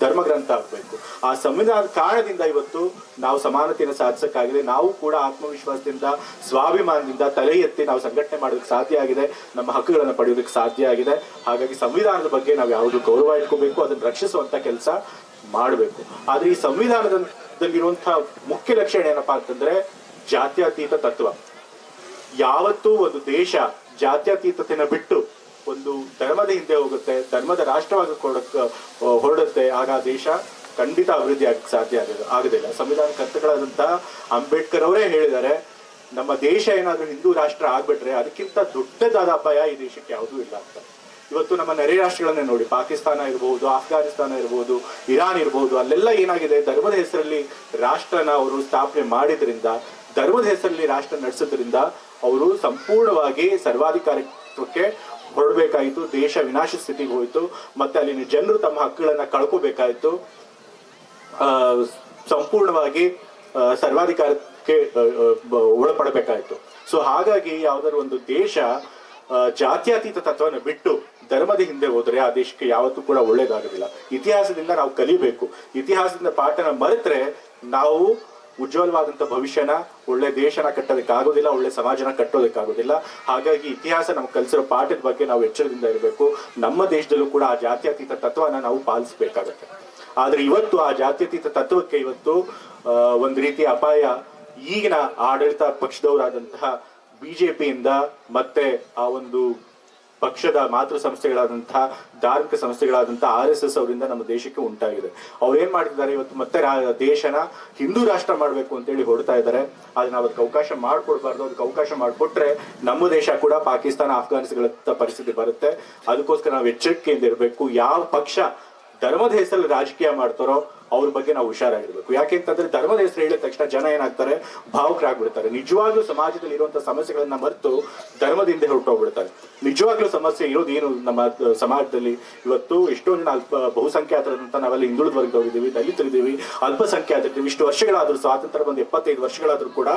ಧರ್ಮಗ್ರಂಥ ಆಗಬೇಕು. ಆ ಸಂವಿಧಾನದ ಕಾರಣದಿಂದ ಇವತ್ತು ನಾವು ಸಮಾನತೆಯನ್ನು ಸಾಧಿಸಕ್ಕಾಗಿದೆ ನಾವು ಕೂಡ ಆತ್ಮವಿಶ್ವಾಸದಿಂದ, ಸ್ವಾಭಿಮಾನದಿಂದ ತಲೆ ಎತ್ತಿ ನಾವು ಸಂಘಟನೆ ಮಾಡೋದಕ್ಕೆ ಸಾಧ್ಯ ಆಗಿದೆ. ನಮ್ಮ ಹಕ್ಕುಗಳನ್ನು ಪಡೆಯೋದಕ್ಕೆ ಸಾಧ್ಯ ಆಗಿದೆ. ಹಾಗಾಗಿ ಸಂವಿಧಾನದ ಬಗ್ಗೆ ನಾವು ಯಾವುದು ಗೌರವ ಇಟ್ಕೋಬೇಕು, ಅದನ್ನು ರಕ್ಷಿಸುವಂತ ಕೆಲಸ ಮಾಡಬೇಕು. ಆದ್ರೆ ಈ ಸಂವಿಧಾನದಲ್ಲಿರುವಂತಹ ಮುಖ್ಯ ಲಕ್ಷಣ ಏನಪ್ಪಾ ಅಂತಂದ್ರೆ ಜಾತ್ಯತೀತ ತತ್ವ. ಯಾವತ್ತೂ ಒಂದು ದೇಶ ಜಾತ್ಯತೀತತೆಯನ್ನು ಬಿಟ್ಟು ಒಂದು ಧರ್ಮದ ಹಿಂದೆ ಹೋಗುತ್ತೆ, ಧರ್ಮದ ರಾಷ್ಟ್ರವಾಗಿ ಕೊಡಕ್ ಹೊರಡುತ್ತೆ. ಆಗ ದೇಶ ಖಂಡಿತ ಅಭಿವೃದ್ಧಿ ಆಗ ಸಾಧ್ಯ ಆಗೋದು ಆಗೋದಿಲ್ಲ. ಸಂವಿಧಾನ ಕರ್ತಗಳಾದಂತಹ ಅಂಬೇಡ್ಕರ್ ಅವರೇ ಹೇಳಿದ್ದಾರೆ, ನಮ್ಮ ದೇಶ ಏನಾದ್ರೂ ಹಿಂದೂ ರಾಷ್ಟ್ರ ಆಗ್ಬಿಟ್ರೆ ಅದಕ್ಕಿಂತ ದೊಡ್ಡದಾದ ಅಪಾಯ ಈ ದೇಶಕ್ಕೆ ಯಾವುದೂ ಇಲ್ಲ ಅಂತ. ಇವತ್ತು ನಮ್ಮ ನೆರೆ ರಾಷ್ಟ್ರಗಳನ್ನೇ ನೋಡಿ. ಪಾಕಿಸ್ತಾನ ಇರಬಹುದು ಆಫ್ಘಾನಿಸ್ತಾನ ಇರಬಹುದು ಇರಾನ್ ಇರಬಹುದು ಅಲ್ಲೆಲ್ಲ ಏನಾಗಿದೆ? ಧರ್ಮದ ಹೆಸರಲ್ಲಿ ರಾಷ್ಟ್ರನ ಅವರು ಸ್ಥಾಪನೆ ಮಾಡಿದ್ರಿಂದ, ಧರ್ಮದ ಹೆಸರಲ್ಲಿ ರಾಷ್ಟ್ರ ನಡೆಸೋದ್ರಿಂದ, ಅವರು ಸಂಪೂರ್ಣವಾಗಿ ಸರ್ವಾಧಿಕಾರಿತ್ವಕ್ಕೆ ಹೊರಡಬೇಕಾಯಿತು ದೇಶ ವಿನಾಶ ಸ್ಥಿತಿಗೆ ಹೋಯಿತು, ಮತ್ತೆ ಅಲ್ಲಿನ ಜನರು ತಮ್ಮ ಹಕ್ಕುಗಳನ್ನ ಕಳ್ಕೋಬೇಕಾಯಿತು. ಸಂಪೂರ್ಣವಾಗಿ ಸರ್ವಾಧಿಕಾರಕ್ಕೆ ಒಳಪಡಬೇಕಾಯಿತು. ಸೊ ಹಾಗಾಗಿ ಯಾವ್ದಾದ್ರು ಒಂದು ದೇಶ ಜಾತ್ಯತೀತ ತತ್ವನ ಬಿಟ್ಟು ಧರ್ಮದ ಹಿಂದೆ ಹೋದರೆ ಆ ದೇಶಕ್ಕೆ ಯಾವತ್ತೂ ಕೂಡ ಒಳ್ಳೇದಾಗೋದಿಲ್ಲ. ಇತಿಹಾಸದಿಂದ ನಾವು ಕಲಿಬೇಕು. ಇತಿಹಾಸದಿಂದ ಪಾಠನ ಮರೆತ್ರೆ ನಾವು ಉಜ್ವಲವಾದಂತ ಭವಿಷ್ಯನ, ಒಳ್ಳೆ ದೇಶನ ಕಟ್ಟೋದಕ್ಕಾಗೋದಿಲ್ಲ, ಒಳ್ಳೆ ಸಮಾಜನ ಕಟ್ಟೋದಕ್ಕಾಗೋದಿಲ್ಲ. ಹಾಗಾಗಿ ಇತಿಹಾಸ ನಮ್ಗೆ ಕಲಿಸಿರೋ ಪಾಠದ ಬಗ್ಗೆ ನಾವು ಎಚ್ಚರದಿಂದ ಇರಬೇಕು. ನಮ್ಮ ದೇಶದಲ್ಲೂ ಕೂಡ ಆ ಜಾತ್ಯತೀತ ತತ್ವನ ನಾವು ಪಾಲಿಸಬೇಕಾಗತ್ತೆ. ಆದರೆ ಇವತ್ತು ಆ ಜಾತ್ಯತೀತ ತತ್ವಕ್ಕೆ ಇವತ್ತು ಒಂದು ರೀತಿ ಅಪಾಯ. ಈಗಿನ ಆಡಳಿತ ಪಕ್ಷದವರಾದಂತಹ ಬಿಜೆಪಿಯಿಂದ ಮತ್ತೆ ಆ ಒಂದು ಪಕ್ಷದ ಮಾತೃ ಸಂಸ್ಥೆಗಳಾದಂತಹ ಧಾರ್ಮಿಕ ಸಂಸ್ಥೆಗಳಾದಂತಹ ಆರ್ ಎಸ್ ಎಸ್ ಅವರಿಂದ ನಮ್ಮ ದೇಶಕ್ಕೆ ಉಂಟಾಗಿದೆ. ಅವ್ರು ಏನ್ ಮಾಡ್ತಿದ್ದಾರೆ ಇವತ್ತು? ಮತ್ತೆ ದೇಶನ ಹಿಂದೂ ರಾಷ್ಟ್ರ ಮಾಡ್ಬೇಕು ಅಂತೇಳಿ ಹೊಡ್ತಾ ಇದ್ದಾರೆ. ಅದನ್ನ ಅದಕ್ಕೆ ಅವಕಾಶ ಮಾಡ್ಕೊಡ್ಬಾರ್ದು. ಅದಕ್ಕೆ ಅವಕಾಶ ಮಾಡಿಕೊಟ್ರೆ ನಮ್ಮ ದೇಶ ಕೂಡ ಪಾಕಿಸ್ತಾನ ಅಫ್ಘಾನಿಸ್ತಾನ ಪರಿಸ್ಥಿತಿ ಬರುತ್ತೆ. ಅದಕ್ಕೋಸ್ಕರ ನಾವು ಎಚ್ಚರಿಕೆಯಿಂದ ಇರಬೇಕು. ಯಾವ ಪಕ್ಷ ಧರ್ಮದ ಹೆಸರಲ್ಲಿ ರಾಜಕೀಯ ಮಾಡ್ತಾರೋ ಅವ್ರ ಬಗ್ಗೆ ನಾವು ಹುಷಾರಾಗಿರ್ಬೇಕು. ಯಾಕೆಂತಂದ್ರೆ ಧರ್ಮದ ಹೆಸರು ಹೇಳಿದ ತಕ್ಷಣ ಜನ ಏನಾಗ್ತಾರೆ? ಭಾವುಕರಾಗ್ಬಿಡ್ತಾರೆ. ನಿಜವಾಗ್ಲೂ ಸಮಾಜದಲ್ಲಿ ಇರುವಂತ ಸಮಸ್ಯೆಗಳನ್ನ ಮರೆತು ಧರ್ಮದಿಂದ ಹೊರಟೋಗ್ಬಿಡ್ತಾರೆ ನಿಜವಾಗ್ಲೂ ಸಮಸ್ಯೆ ಇರೋದು ಏನು ನಮ್ಮ ಸಮಾಜದಲ್ಲಿ? ಇವತ್ತು ಎಷ್ಟೋ ಜನ ಅಲ್ಪ ಬಹುಸಂಖ್ಯಾತರಂತ ನಾವೆಲ್ಲ ಹಿಂದುಳಿದ ವರ್ಗದವರಿದ್ದೀವಿ ದಲಿತರಿದ್ದೀವಿ, ಅಲ್ಪಸಂಖ್ಯಾತರಿದ್ದೀವಿ. ಇಷ್ಟು ವರ್ಷಗಳಾದ್ರೂ, ಸ್ವಾತಂತ್ರ್ಯ ಬಂದು ಎಪ್ಪತ್ತೈದು ವರ್ಷಗಳಾದ್ರೂ ಕೂಡ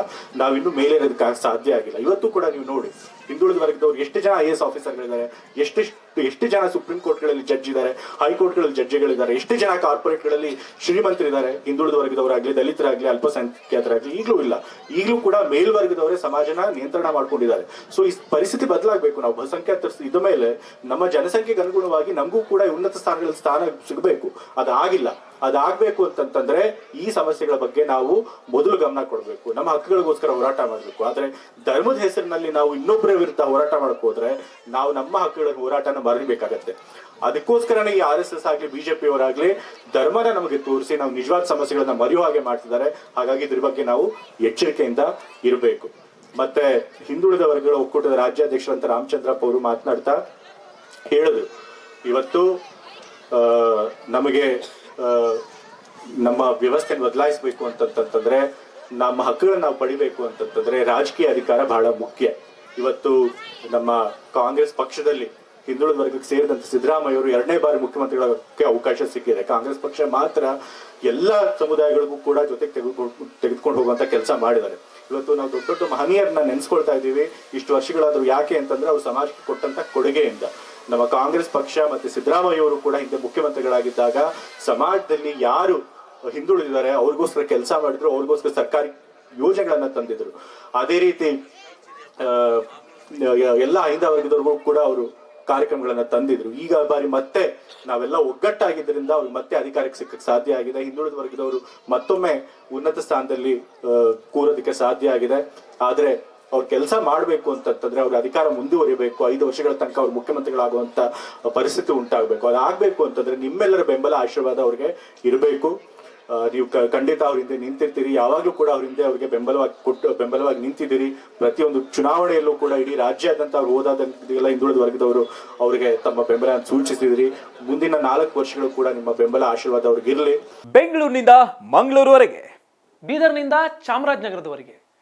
ನಾವಿನ್ನೂ ಮೇಲೇರೋದಕ್ಕೆ ಸಾಧ್ಯ ಆಗಿಲ್ಲ. ಇವತ್ತು ಕೂಡ ನೀವು ನೋಡಿ, ಹಿಂದುಳಿದ ವರ್ಗದವ್ರು ಎಷ್ಟು ಜನ ಐ ಎಸ್ ಆಫೀಸರ್ಗಳಿದ್ದಾರೆ? ಎಷ್ಟು ಎಷ್ಟು ಜನ ಸುಪ್ರೀಂ ಕೋರ್ಟ್ಗಳಲ್ಲಿ ಜಡ್ಜ್ ಇದ್ದಾರೆ? ಹೈಕೋರ್ಟ್ಗಳಲ್ಲಿ ಜಡ್ಜ್ಗಳಿದ್ದಾರೆ? ಎಷ್ಟು ಜನ ಕಾರ್ಪೊರೇಟ್ಗಳಲ್ಲಿ ಶ್ರೀಮಂತರಿದ್ದಾರೆ. ಹಿಂದುಳಿದ ವರ್ಗದವರಾಗ್ಲಿ ದಲಿತರಾಗ್ಲಿ, ಅಲ್ಪಸಂಖ್ಯಾತರಾಗ್ಲಿ, ಈಗಲೂ ಇಲ್ಲ. ಈಗಲೂ ಕೂಡ ಮೇಲ್ವರ್ಗದವರೇ ಸಮಾಜನ ನಿಯಂತ್ರಣ ಮಾಡ್ಕೊಂಡಿದ್ದಾರೆ. ಸೊ ಈ ಪರಿಸ್ಥಿತಿ ಬದಲಾಗಬೇಕು. ನಾವು ಬಹುಸಂಖ್ಯಾತ ಇದ ಮೇಲೆ ನಮ್ಮ ಜನಸಂಖ್ಯೆಗೆ ಅನುಗುಣವಾಗಿ ನಮಗೂ ಕೂಡ ಉನ್ನತ ಸ್ಥಾನಗಳಲ್ಲಿ ಸ್ಥಾನ ಸಿಗಬೇಕು. ಅದಾಗಿಲ್ಲ. ಅದಾಗಬೇಕು ಅಂತಂತಂದ್ರೆ ಈ ಸಮಸ್ಯೆಗಳ ಬಗ್ಗೆ ನಾವು ಮೊದಲು ಗಮನ ಕೊಡಬೇಕು. ನಮ್ಮ ಹಕ್ಕುಗಳಿಗೋಸ್ಕರ ಹೋರಾಟ ಮಾಡಬೇಕು. ಆದರೆ ಧರ್ಮದ ಹೆಸರಿನಲ್ಲಿ ನಾವು ಇನ್ನೊಬ್ಬರ ವಿರುದ್ಧ ಹೋರಾಟ ಮಾಡಕ್ ಹೋದ್ರೆ ನಾವು ನಮ್ಮ ಹಕ್ಕುಗಳ ಹೋರಾಟನ ಮರಬೇಕಾಗತ್ತೆ ಅದಕ್ಕೋಸ್ಕರನೇ ಈ ಆರ್ ಎಸ್ ಎಸ್ ಆಗಲಿ ಬಿಜೆಪಿ ಅವರಾಗ್ಲಿ ಧರ್ಮನ ನಮಗೆ ತೋರಿಸಿ ನಾವು ನಿಜವಾದ ಸಮಸ್ಯೆಗಳನ್ನ ಮರೆಯುವ ಹಾಗೆ ಮಾಡ್ತಿದ್ದಾರೆ. ಹಾಗಾಗಿ ಇದ್ರ ಬಗ್ಗೆ ನಾವು ಎಚ್ಚರಿಕೆಯಿಂದ ಇರಬೇಕು. ಮತ್ತೆ ಹಿಂದುಳಿದ ವರ್ಗಗಳ ಒಕ್ಕೂಟದ ರಾಜ್ಯಾಧ್ಯಕ್ಷರಂತ ರಾಮಚಂದ್ರಪ್ಪ ಅವರು ಮಾತನಾಡ್ತಾ ಹೇಳಿದ್ರು ಇವತ್ತು ನಮಗೆ ನಮ್ಮ ವ್ಯವಸ್ಥೆ ಬದಲಾಯಿಸಬೇಕು ಅಂತಂತಂದ್ರೆ ನಮ್ಮ ಹಕ್ಕುಗಳನ್ನ ನಾವು ಪಡಿಬೇಕು ಅಂತಂತಂದ್ರೆ ರಾಜಕೀಯ ಅಧಿಕಾರ ಬಹಳ ಮುಖ್ಯ. ಇವತ್ತು ನಮ್ಮ ಕಾಂಗ್ರೆಸ್ ಪಕ್ಷದಲ್ಲಿ ಹಿಂದುಳಿದ ವರ್ಗಕ್ಕೆ ಸೇರಿದಂತೆ ಸಿದ್ದರಾಮಯ್ಯ ಅವರು ಎರಡನೇ ಬಾರಿ ಮುಖ್ಯಮಂತ್ರಿಗಳಕ್ಕೆ ಅವಕಾಶ ಸಿಕ್ಕಿದೆ. ಕಾಂಗ್ರೆಸ್ ಪಕ್ಷ ಮಾತ್ರ ಎಲ್ಲ ಸಮುದಾಯಗಳಿಗೂ ಕೂಡ ಜೊತೆಗೆ ತೆಗೆದುಕೊಂಡು ತೆಗೆದುಕೊಂಡು ಹೋಗುವಂತ ಕೆಲಸ ಮಾಡಿದ್ದಾರೆ. ಇವತ್ತು ನಾವು ದೊಡ್ಡ ದೊಡ್ಡ ಮಹನೀಯರನ್ನ ನೆನೆಸ್ಕೊಳ್ತಾ ಇದ್ದೀವಿ. ಇಷ್ಟು ವರ್ಷಗಳಾದ್ರೂ ಯಾಕೆ ಅಂತಂದ್ರೆ ಅವ್ರು ಸಮಾಜಕ್ಕೆ ಕೊಟ್ಟಂತ ಕೊಡುಗೆಯಿಂದ. ನಮ್ಮ ಕಾಂಗ್ರೆಸ್ ಪಕ್ಷ ಮತ್ತೆ ಸಿದ್ದರಾಮಯ್ಯ ಅವರು ಕೂಡ ಹಿಂದೆ ಮುಖ್ಯಮಂತ್ರಿಗಳಾಗಿದ್ದಾಗ ಸಮಾಜದಲ್ಲಿ ಯಾರು ಹಿಂದುಳಿದಿದ್ದಾರೆ, ಅವ್ರಿಗೋಸ್ಕರ ಕೆಲಸ ಮಾಡಿದ್ರು, ಅವ್ರಿಗೋಸ್ಕರ ಸರ್ಕಾರಿ ಯೋಜನೆಗಳನ್ನ ತಂದಿದ್ರು. ಅದೇ ರೀತಿ ಎಲ್ಲ ಐದ ವರ್ಗದವ್ರಿಗೂ ಕೂಡ ಅವರು ಕಾರ್ಯಕ್ರಮಗಳನ್ನ ತಂದಿದ್ರು. ಈಗ ಬಾರಿ ಮತ್ತೆ ನಾವೆಲ್ಲ ಒಗ್ಗಟ್ಟಾಗಿದ್ದರಿಂದ ಅವ್ರಿಗೆ ಮತ್ತೆ ಅಧಿಕಾರಕ್ಕೆ ಸಿಕ್ಕಕ್ಕೆ ಸಾಧ್ಯ ಆಗಿದೆ. ಹಿಂದುಳಿದ ವರ್ಗದವರು ಮತ್ತೊಮ್ಮೆ ಉನ್ನತ ಸ್ಥಾನದಲ್ಲಿ ಕೂರೋದಕ್ಕೆ ಸಾಧ್ಯ ಆಗಿದೆ. ಆದ್ರೆ ಅವ್ರು ಕೆಲಸ ಮಾಡಬೇಕು ಅಂತಂತಂದ್ರೆ ಅವ್ರ ಅಧಿಕಾರ ಮುಂದುವರಿಬೇಕು, ಐದು ವರ್ಷಗಳ ತನಕ ಅವ್ರು ಮುಖ್ಯಮಂತ್ರಿಗಳಾಗುವಂತ ಪರಿಸ್ಥಿತಿ ಉಂಟಾಗಬೇಕು. ಅದಾಗಬೇಕು ಅಂತಂದ್ರೆ ನಿಮ್ಮೆಲ್ಲರ ಬೆಂಬಲ ಆಶೀರ್ವಾದ ಅವ್ರಿಗೆ ಇರಬೇಕು. ನೀವು ಖಂಡಿತ ಅವ್ರ ಹಿಂದೆ ನಿಂತಿರ್ತೀರಿ. ಯಾವಾಗಲೂ ಕೂಡ ಅವ್ರ ಹಿಂದೆ ಅವ್ರಿಗೆ ಬೆಂಬಲವಾಗಿ ಕೊಟ್ಟು, ಬೆಂಬಲವಾಗಿ ನಿಂತಿದ್ದೀರಿ. ಪ್ರತಿಯೊಂದು ಚುನಾವಣೆಯಲ್ಲೂ ಕೂಡ ಇಡೀ ರಾಜ್ಯಾದ್ಯಂತ ಅವ್ರು ಹೋದಾದಂತೆಲ್ಲ ಹಿಂದುಳಿದ ವರ್ಗದವರು ಅವರಿಗೆ ತಮ್ಮ ಬೆಂಬಲ ಸೂಚಿಸಿದಿರಿ. ಮುಂದಿನ ನಾಲ್ಕು ವರ್ಷಗಳು ಕೂಡ ನಿಮ್ಮ ಬೆಂಬಲ, ಆಶೀರ್ವಾದ ಅವ್ರಿಗೆ ಇರಲಿ ಬೆಂಗಳೂರಿನಿಂದ ಮಂಗಳೂರುವರೆಗೆ, ಬೀದರ್ನಿಂದ ಚಾಮರಾಜನಗರದವರೆಗೆ.